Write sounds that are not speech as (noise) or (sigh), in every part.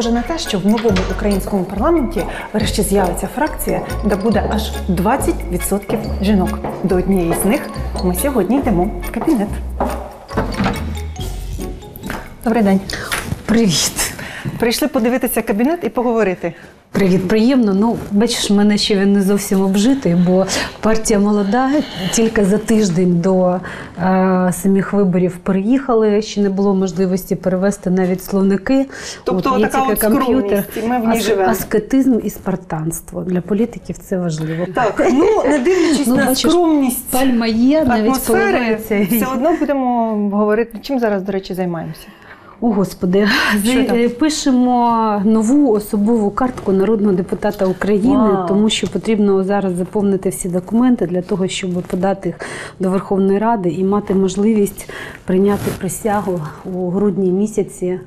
Схоже на те, що в новому українському парламенті врешті з'явиться фракція, де буде аж 20% жінок. До однієї з них ми сьогодні йдемо в кабінет. Добрий день. Привіт. Прийшли подивитися кабінет і поговорити. Привіт, приємно. Ну, бачиш, мене ще він не зовсім обжитий, бо партія молода. Тільки за тиждень до е, самих виборів переїхали. Ще не було можливості перевести навіть словники. Тобто є така от і ми в ній живемо. Аскетизм і спартанство. Для політиків це важливо. Так, ну не дивлячись Ну, на бачиш, скромність Пальма є, навіть атмосфери, все одно будемо говорити. Чим зараз, до речі, займаємося? О, Господи, е, пишемо нову особову картку народного депутата України, Вау. тому що потрібно зараз заповнити всі документи для того, щоб подати їх до Верховної Ради і мати можливість прийняти присягу у грудні місяці,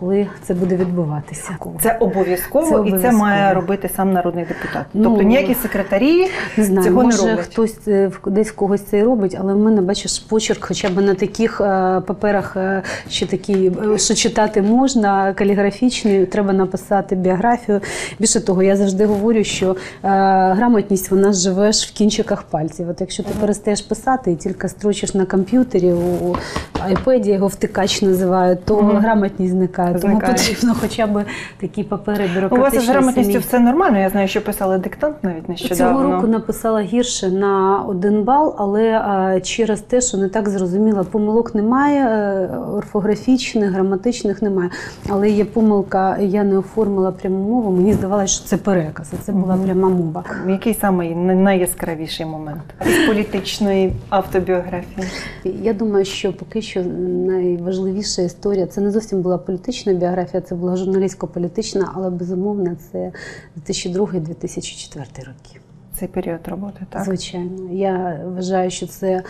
коли це буде відбуватися. Це обов'язково, Це і це має робити сам народний депутат. Ну, тобто ніякі секретарі Не знаю, цього може не роблять. хтось е, десь когось це і робить, але в мене бачиш почерк, хоча б на таких е, паперах, е, що такі, що читати можна, каліграфічні, треба написати біографію. Більше того, я завжди говорю, що грамотність вона живеш в кінчиках пальців. От якщо ти перестаєш писати і тільки строчиш на комп'ютері, у айпеді його втикач називають, то грамотність зникає. Тому Зникає. потрібно хоча б такі папери У вас з грамотністю все нормально. Я знаю, що писали диктант навіть нещодавно. Цього року написала гірше на один бал, але через те, що не так зрозуміла, помилок немає, е, орфографічних, граматичних немає. Але є помилка, я не оформила пряму мову. Мені здавалося, що це переказ, а це була пряма мова. Який самий найяскравіший момент із політичної автобіографії? Я думаю, що поки що найважливіша історія це не зовсім була політична біографія, це була журналістсько-політична, але безумовно це 2002-2004 роки. Цей період роботи, так? Звичайно, я вважаю, що це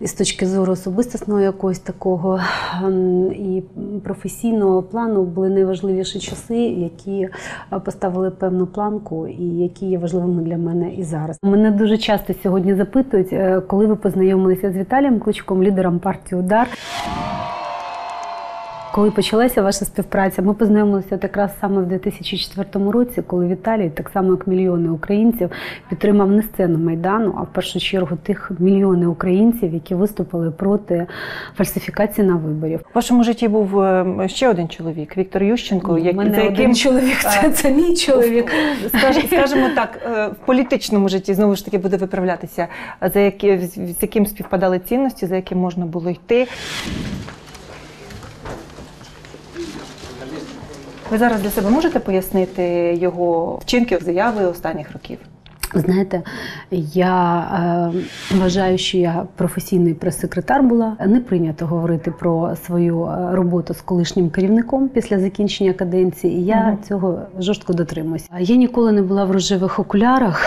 і з точки зору особистісного якогось такого ем, і професійного плану були найважливіші часи, які е, поставили певну планку і які є важливими для мене і зараз. Мене дуже часто сьогодні запитують, е, коли ви познайомилися з Віталієм Кличком, лідером партії Удар. Коли почалася ваша співпраця, ми познайомилися от якраз саме в 2004 році, коли Віталій, так само як мільйони українців, підтримав не сцену майдану, а в першу чергу тих мільйони українців, які виступили проти фальсифікації на виборів. В вашому житті був е, ще один чоловік Віктор Ющенко, У як- мене за один чоловік, це, це мій чоловік. Скаж- скажімо так, е, в політичному житті знову ж таки буде виправлятися, за які з з яким співпадали цінності, за яким можна було йти. Ви зараз для себе можете пояснити його вчинки, заяви останніх років? Знаєте, я е, вважаю, що я професійний прес-секретар була. Не прийнято говорити про свою е, роботу з колишнім керівником після закінчення каденції. І я угу. цього жорстко дотримуюся. Я ніколи не була в рожевих окулярах.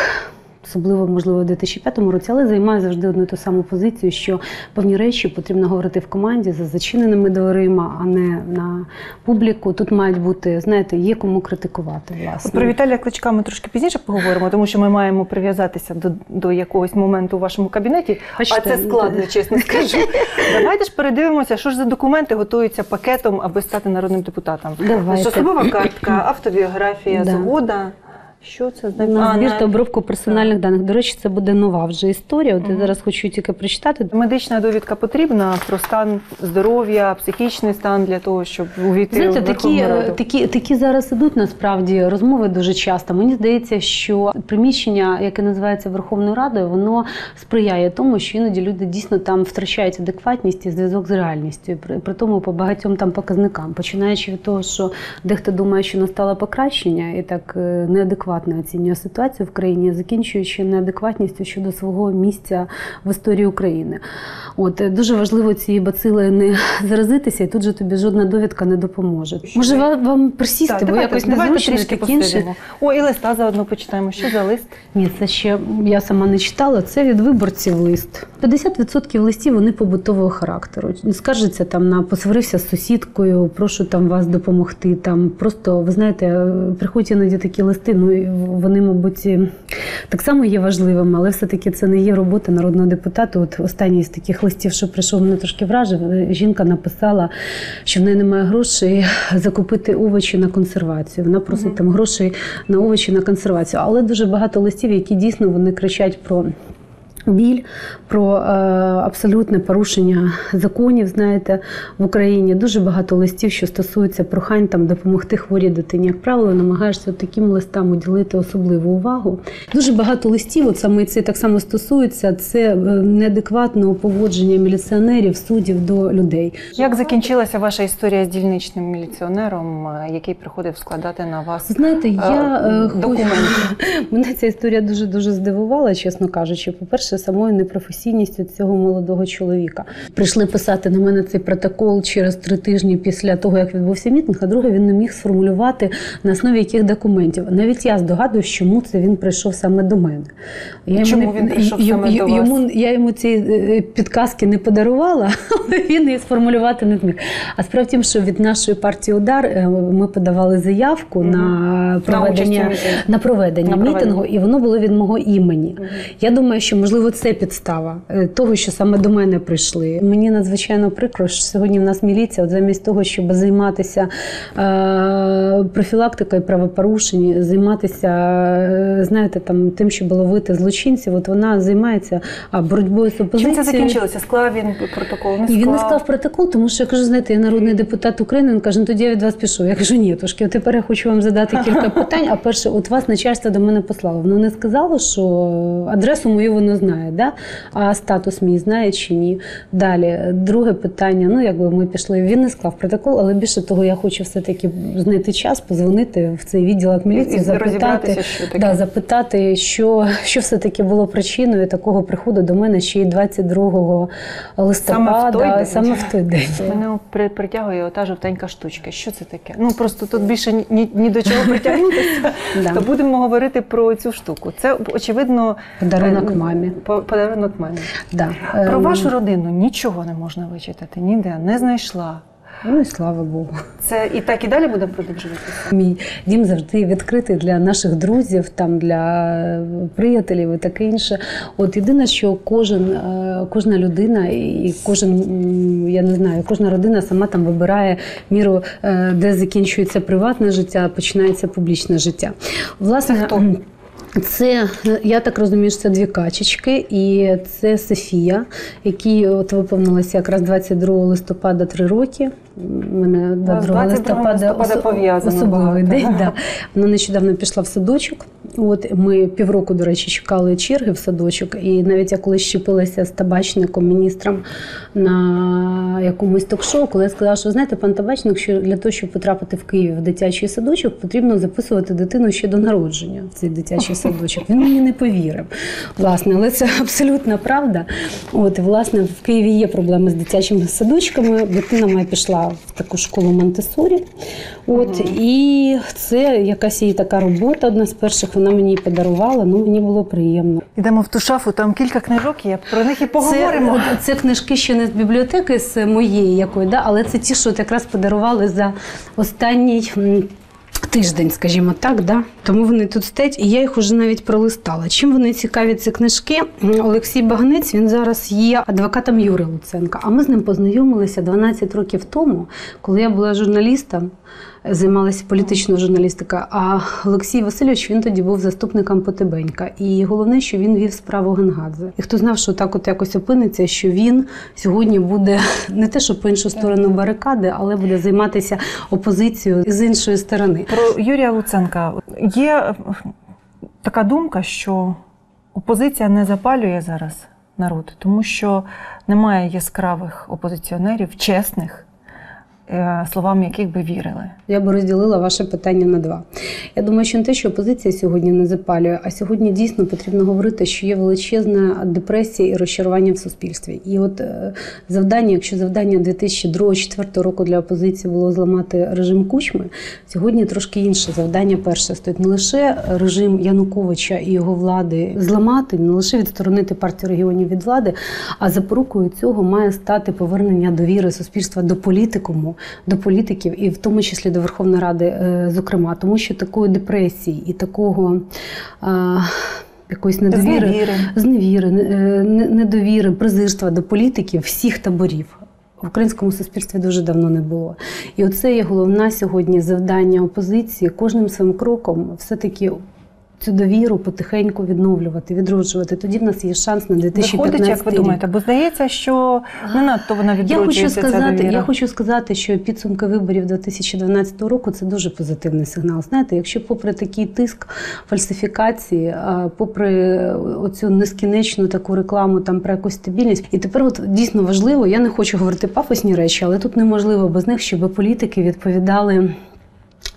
Особливо, можливо, у 2005 році, але займаю завжди одну і ту саму позицію, що певні речі потрібно говорити в команді за зачиненими дверима, а не на публіку. Тут мають бути, знаєте, є кому критикувати. Власне. От про Віталія Кличка ми трошки пізніше поговоримо, тому що ми маємо прив'язатися до, до якогось моменту у вашому кабінеті. Бачите, а це складно, (laughs) чесно скажу. Давайте ж передивимося, що ж за документи готуються пакетом, аби стати народним депутатом. Давайте. Особова картка, автобіографія, Да. згода. Що це за На збір та обробку персональних даних. До речі, це буде нова вже історія. От я зараз хочу тільки прочитати. Медична довідка потрібна про стан здоров'я, психічний стан для того, щоб увійти Знаєте, в такі, Верховну Раду. такі, такі зараз ідуть насправді розмови дуже часто. Мені здається, що приміщення, яке називається Верховною Радою, воно сприяє тому, що іноді люди дійсно там втрачають адекватність і зв'язок з реальністю. При, при тому по багатьом там показникам, починаючи від того, що дехто думає, що настало покращення, і так е, неадекватно оцінює ситуацію в країні, закінчуючи неадекватністю щодо свого місця в історії України. От е, дуже важливо цієї бацили не (laughs) заразитися, і тут же тобі жодна довідка не допоможе. Може, вам присісти, Так, бо давайте, якось незручно трішки інше. О, і листа заодно почитаємо. Що за лист? Ні, це ще я сама не читала. Це від виборців лист. 50% листів вони побутового характеру. Скаржиться там на посварився з сусідкою, прошу там вас допомогти. Там просто ви знаєте, приходять іноді такі листи. Ну вони, мабуть, так само є важливими, але все-таки це не є робота народного депутата. От останній з таких листів, що прийшов, мене трошки вражив. Жінка написала, що в неї немає грошей закупити овочі на консервацію. Вона просить Мгм. там грошей на овочі на консервацію. Але дуже багато листів, які дійсно вони кричать про. Біль про е, абсолютне порушення законів, знаєте, в Україні дуже багато листів, що стосуються прохань там допомогти хворій дитині. Як правило, намагаєшся таким листам уділити особливу увагу. Дуже багато листів, от саме це так само стосується. Це е, неадекватного поводження міліціонерів, суддів до людей. Як закінчилася ваша історія з дільничним міліціонером, е, який приходив складати на вас Знаєте, я документи? (laughs) Мене ця історія дуже дуже здивувала, чесно кажучи. По-перше, самою непрофесійністю цього молодого чоловіка. Прийшли писати на мене цей протокол через три тижні після того, як відбувся мітинг. А друге, він не міг сформулювати на основі яких документів. Навіть я здогадуюсь, чому це він прийшов саме до мене. Я Чому він прийшов саме й- до вас? Йому я йому ці е, підказки не подарувала, (laughs) але він її сформулювати не зміг. А справа в тім, що від нашої партії удар е, ми подавали заявку Мгм. на На проведення мітингу. на проведення На проведення. мітингу, і воно було від мого імені. Мгм. Я думаю, що можливо це підстава е, того, що саме до мене прийшли. Мені надзвичайно прикро, що сьогодні в нас міліція, от замість того, щоб займатися е, профілактикою правопорушень, займатися, е, знаєте, там тим, щоб ловити злочинців, от вона займається а, боротьбою з опозицією. Чим це закінчилося? Склав він протокол? Не І він не склав? склав протокол, тому що я кажу, знаєте, я народний депутат України. Він каже, ну тоді я від вас пішов. Я кажу, ні, трошки, тепер я хочу вам задати кілька (laughs) питань. А перше, от вас начальство до мене послало. Воно не сказало, що адресу мою воно знає, да? а статус мій знає чи ні. Далі, друге питання. Ну, якби ми пішли. Він не склав протокол, але більше того, я хочу все-таки знайти час, позвонити в цей відділок міліції, запитати, що да, запитати, що, що все-таки було причиною такого приходу до мене ще й 22 листопада, той день? саме в той день. Мене при- притягує ота жовтенька штучка. Що це таке? Ну просто тут більше ні, ні, ні до чого притягнутися. (laughs) Да. То будемо говорити про цю штуку. Це очевидно Подарунок е, мамі. По- Подарунок мамі. Да. Про Ем, вашу родину нічого не можна вичитати, ніде не знайшла. Ну і слава Богу. Це і так і далі буде продовжуватися. Мій дім завжди відкритий для наших друзів, там для приятелів і таке інше. От єдине, що кожен, е, кожна людина і кожен, я не знаю, кожна родина сама там вибирає міру, е, де закінчується приватне життя, починається публічне життя. Власне, Це хто? Це я так розумію, що це дві качечки, і це Софія, якій от виповнилося якраз 22 листопада три роки. У мене 22 22 листопада пов'язано особливий день. Да. Вона нещодавно пішла в садочок. От ми півроку, до речі, чекали черги в садочок. І навіть я коли щепилася з табачником, міністром на якомусь ток-шоу, коли я сказала, що знаєте, пан табачник, що для того, щоб потрапити в Київ в дитячий садочок, потрібно записувати дитину ще до народження в цей дитячий садочок. Він мені не повірив. Власне, але це абсолютна правда. От і, власне в Києві є проблеми з дитячими садочками. Дитина моя пішла в таку школу Монтесорі. От і це якась її така робота. Одна з перших вона мені подарувала. Ну мені було приємно. Йдемо в ту шафу, там кілька книжок є. Про них і поговоримо. Це, це книжки ще не з бібліотеки з моєї якої, да, але це ті, що от якраз подарували за останній. Тиждень, скажімо так, да? тому вони тут стоять, і я їх уже навіть пролистала. Чим вони цікаві ці книжки? Олексій Багнець він зараз є адвокатом Юри Луценка. А ми з ним познайомилися 12 років тому, коли я була журналістом, займалася політичною журналістикою. А Олексій Васильович він тоді був заступником Потебенька. І головне, що він вів справу Генгадзе. І хто знав, що так от якось опиниться, що він сьогодні буде не те, що по іншу сторону барикади, але буде займатися опозицією з іншої сторони. Про Юрія Луценка є е, така думка, що опозиція не запалює зараз народ, тому що немає яскравих опозиціонерів, чесних, словам яких би вірили. Я би розділила ваше питання на два. Я думаю, що не те, що опозиція сьогодні не запалює, а сьогодні дійсно потрібно говорити, що є величезна депресія і розчарування в суспільстві. І от е, завдання, якщо завдання 2002-2004 року для опозиції було зламати режим кучми, сьогодні трошки інше завдання. Перше стоїть не лише режим Януковича і його влади зламати, не лише відсторонити партію регіонів від влади, а запорукою цього має стати повернення довіри суспільства до політикуму до політиків, і в тому числі до Верховної Ради, е, зокрема, тому що такої депресії і такого. Якоїсь недовіри, Зневіри. зневіри, не- е, не- недовіри, презирства до політиків всіх таборів. В українському суспільстві дуже давно не було. І оце є головне сьогодні завдання опозиції кожним своїм кроком все-таки цю довіру потихеньку відновлювати, відроджувати. Тоді в нас є шанс на 2015 Виходить, як ви рік. думаєте, бо здається, що не надто вона Я відроджується. хочу ця сказати, довіра. я хочу сказати, що підсумки виборів 2012 року це дуже позитивний сигнал. Знаєте, якщо попри такий тиск фальсифікації, попри оцю нескінченну таку рекламу там про якусь стабільність, і тепер от дійсно важливо, я не хочу говорити пафосні речі, але тут неможливо без них, щоб політики відповідали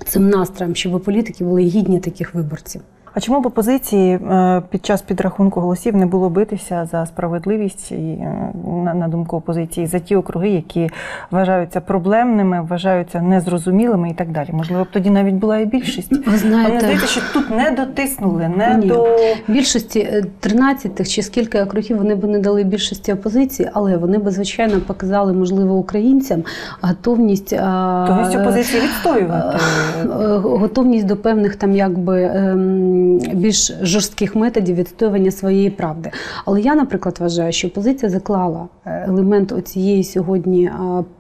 цим настроям, щоб політики були гідні таких виборців. А чому б опозиції е, під час підрахунку голосів не було битися за справедливість і е, на, думку опозиції за ті округи, які вважаються проблемними, вважаються незрозумілими і так далі? Можливо, б тоді навіть була і більшість. Ви знаєте, здається, що тут не дотиснули, не Ні. до Більшості е, 13 тих чи скільки округів вони б не дали більшості опозиції, але вони б звичайно показали, можливо, українцям готовність а, Тобто опозиції відстоювати. е, готовність до певних там якби ем, більш жорстких методів відстоювання своєї правди. Але я, наприклад, вважаю, що опозиція заклала е, елемент оцієї сьогодні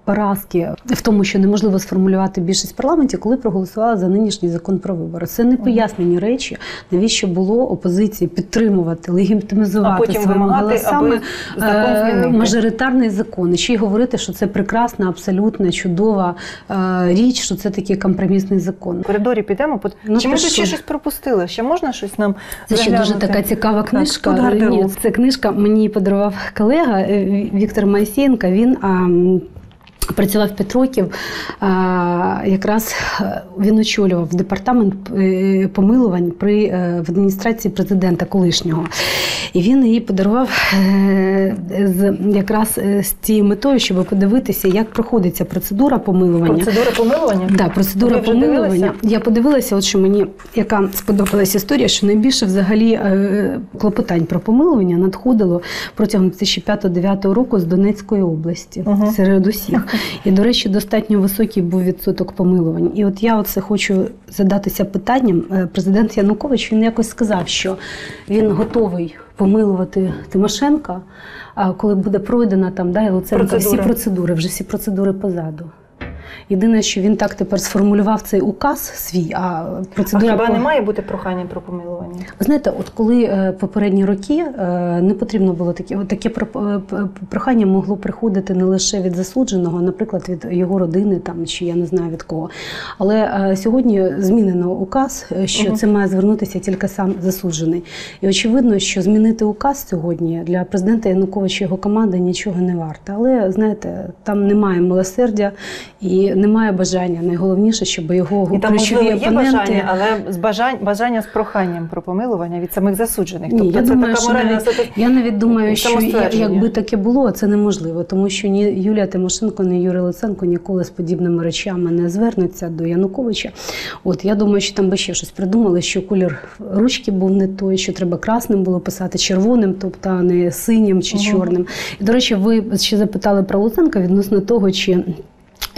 поразки в тому, що неможливо сформулювати більшість в парламенті, коли проголосувала за нинішній закон про вибори. Це не пояснені речі, навіщо було опозиції підтримувати, легітимізувати своїми голосами закон е, мажоритарний закон. І ще й говорити, що це прекрасна, абсолютно чудова е, річ, що це такий компромісний закон. В коридорі підемо. Ну, Чи ми ще щось пропустили? Ще можна щось нам Це ще дуже така цікава книжка. Так. Ні, це книжка мені подарував колега е, Віктор Майсієнка. Він а, Працював 5 років, якраз е, він очолював департамент е, помилувань при е, в адміністрації президента колишнього. І він її подарував з якраз з цією метою, щоб подивитися, як проходить ця процедура помилування. Процедура помилування? Да, процедура Ви помилування. дивилися? Я подивилася, от що мені яка сподобалась історія, що найбільше взагалі клопотань про помилування надходило протягом 2005-2009 року з Донецької області Мгм. серед усіх. І, до речі, достатньо високий був відсоток помилувань. І от я оце хочу задатися питанням. Е, Президент Янукович він якось сказав, що він готовий помилувати Тимошенка, а коли буде пройдена там да, і Луценка всі процедури, вже всі процедури позаду. Єдине, що він так тепер сформулював цей указ свій, а А процедура хіба по- не має бути прохання про помилування? знаєте, от коли е, попередні роки е, не потрібно було таке, таке е, прохання могло приходити не лише від засудженого, а, наприклад, від його родини там чи я не знаю від кого. Але сьогодні змінено указ, що Мгм. це має звернутися тільки сам засуджений. І очевидно, що змінити указ сьогодні для президента Януковича і його команди нічого не варто. Але знаєте, там немає милосердя і немає бажання. Найголовніше, щоб його І там ключові можливо є опоненти бажання, але з бажань, бажання з проханням про помилування від самих засуджених. Ні, тобто я це думаю, така що моральна навіть- Я навіть думаю, що якби таке було, це неможливо, тому що ні Юлія Тимошенко, ні Юрій Луценко ніколи з подібними речами не звернуться до Януковича. От я думаю, що там би ще щось придумали, що колір ручки був не той, що треба красним було писати червоним, тобто а не синім чи Мгм. чорним. І до речі, ви ще запитали про Луценка відносно того, чи.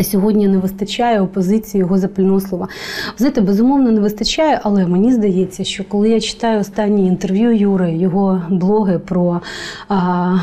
Сьогодні не вистачає опозиції його запального слова. Безумовно, не вистачає, але мені здається, що коли я читаю останні інтерв'ю Юри, його блоги про а,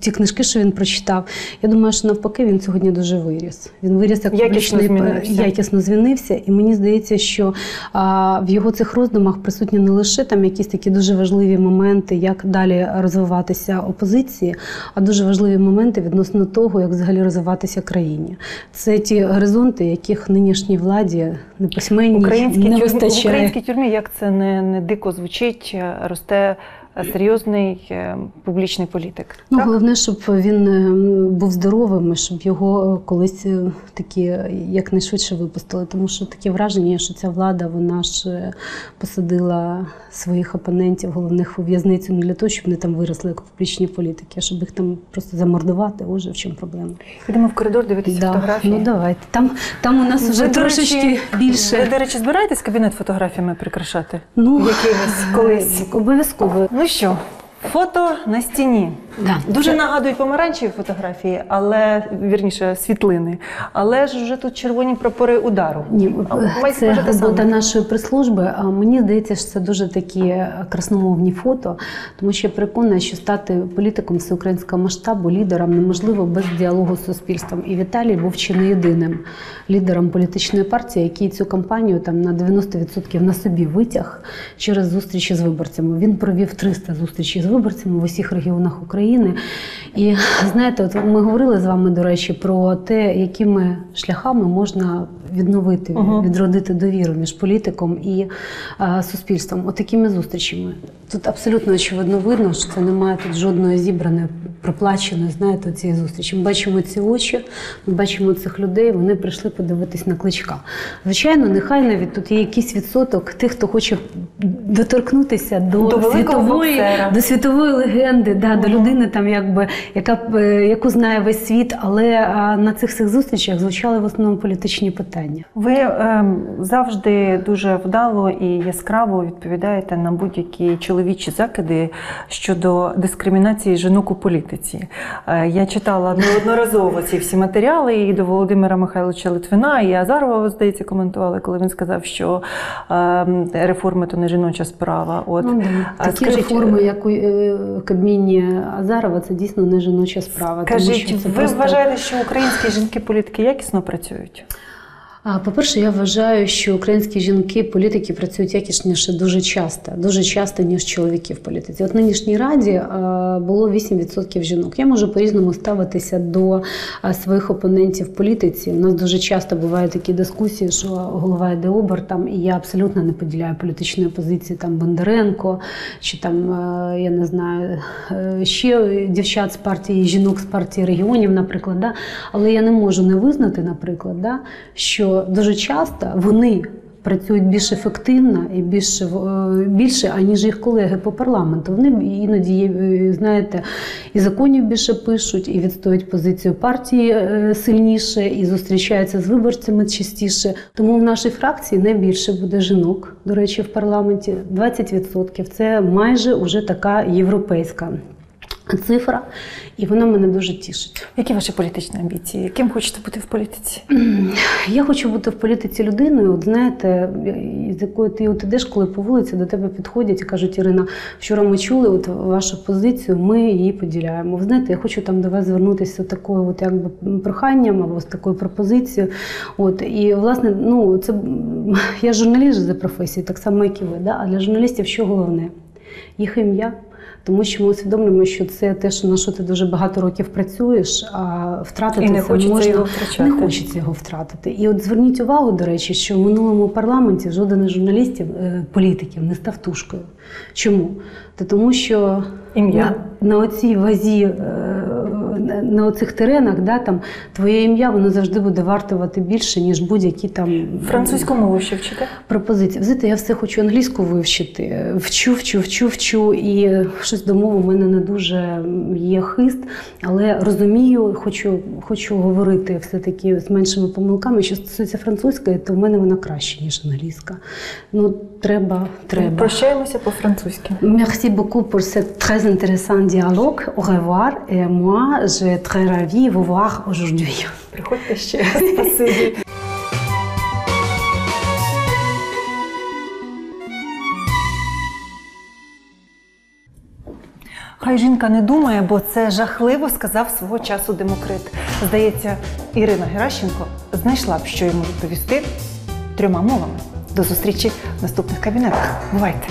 ті книжки, що він прочитав, я думаю, що навпаки він сьогодні дуже виріс. Він виріс як Якісно змінився. якісно звінився, і мені здається, що а, в його цих роздумах присутні не лише там якісь такі дуже важливі моменти, як далі розвиватися опозиції, а дуже важливі моменти відносно того, як взагалі розвиватися країні. Це ті горизонти, яких нинішній владі не письменній Українській не тюрмі, в українській тюрмі, як це не, не дико звучить, росте серйозний е, публічний політик. Ну, так? головне, щоб він е, був здоровим, щоб його е, колись е, такі е, якнайшвидше випустили. Тому що таке враження, що ця влада вона ж е, посадила своїх опонентів головних у в'язницю не для того, щоб вони там виросли як публічні політики, а щоб їх там просто замордувати. Оже в чому проблема. Підемо в коридор дивитися фотографії. Ну давайте. Там, там у нас вже Ви, трошечки речі, більше. Ви, до речі, збираєтесь кабінет фотографіями прикрашати? Ну, Якимось колись. обов'язково. Ну що, фото на стіні. Да. Дуже нагадують помаранчеві фотографії, але вірніше світлини. Але ж вже тут червоні прапори удару. Ні, А, це бути саме. робота нашої прес-служби. А мені здається, що це дуже такі красномовні фото, тому що я переконана, що стати політиком всеукраїнського масштабу лідером неможливо без діалогу з суспільством. І Віталій був чи не єдиним лідером політичної партії, який цю кампанію там на 90% на собі витяг через зустрічі з виборцями. Він провів 300 зустрічей з виборцями в усіх регіонах України. І знаєте, от ми говорили з вами, до речі, про те, якими шляхами можна відновити, відродити довіру між політиком і е, суспільством. От такими зустрічами. Тут абсолютно очевидно видно, що це немає тут жодної зібраної, проплаченої, знаєте, цієї зустрічі. Ми бачимо ці очі, ми бачимо цих людей, вони прийшли подивитись на кличка. Звичайно, нехай навіть тут є якийсь відсоток тих, хто хоче доторкнутися до, До світової, боксера. до світової легенди, да, до Мгм. Людини, там, якби, яка, е, яку знає весь світ, але на цих всіх зустрічах звучали в основному політичні питання. Ви ем, завжди дуже вдало і яскраво відповідаєте на будь-які чоловічі закиди щодо дискримінації жінок у політиці. Е, я читала неодноразово ці всі матеріали і до Володимира Михайловича Литвина, і Азарова, здається, коментували, коли він сказав, що ем, реформи то не жіноча справа. От Ну, да. Такі скажіть, реформи, як у е, Кабміні Азарова, це дійсно не жіноча справа. тому Кажіть, що це ви просто... вважаєте, що українські жінки-політики якісно працюють? По-перше, я вважаю, що українські жінки, політики працюють якісніше дуже часто, дуже часто, ніж чоловіки в політиці. От нинішній раді було 8% жінок. Я можу по-різному ставитися до своїх опонентів в політиці. У нас дуже часто бувають такі дискусії, що голова йде обертом, і я абсолютно не поділяю політичної позиції там Бондаренко чи там е, я не знаю е, ще дівчат з партії жінок з партії регіонів, наприклад. Да? Але я не можу не визнати, наприклад, да, що дуже часто вони працюють більш ефективно і більше, е, більше, аніж їх колеги по парламенту. Вони іноді, є, е, знаєте, і законів більше пишуть, і відстоюють позицію партії е, сильніше, і зустрічаються з виборцями частіше. Тому в нашій фракції найбільше буде жінок, до речі, в парламенті 20%. Це майже уже така європейська цифра, і вона мене дуже тішить. Які ваші політичні амбіції? Ким хочете бути в політиці? Я хочу бути в політиці людиною. От знаєте, з якою ти от ідеш, коли по вулиці до тебе підходять і кажуть, Ірина, вчора ми чули от вашу позицію, ми її поділяємо. Ви знаєте, я хочу там до вас звернутися такою, от якби проханням або з такою пропозицією. От і власне, ну це я журналіст за професією, так само, як і ви. Да? А для журналістів що головне? Їх ім'я. Тому що ми усвідомлюємо, що це те, що на що ти дуже багато років працюєш, а втратити І не це можна його втрачати. не хочеться його втратити. І от зверніть увагу, до речі, що в минулому парламенті жоден із журналістів, е, політиків не став тушкою. Чому? Та тому що Ім'я. на, на оцій вазі, е, на- оцих теренах, да, там твоє ім'я воно завжди буде вартувати більше, ніж будь-які там Французьку мову ще вчите? пропозиції. Знаєте, я все хочу англійську вивчити. Вчу, вчу, вчу, вчу. І щось до мови в мене не дуже є хист, але розумію, хочу, хочу говорити все-таки з меншими помилками. Що стосується французької, то в мене вона краще, ніж англійська. Ну, треба, треба. Прощаємося по-французьки. Merci beaucoup pour ce très intéressant dialogue. Au revoir. Et moi, je suis très ravie de vous voir aujourd'hui. Приходьте ще. Спасибі. Хай жінка не думає, бо це жахливо сказав свого часу Демокрит. Здається, Ірина Геращенко знайшла б, що йому відповісти трьома мовами. До зустрічі в наступних кабінетах. Бувайте!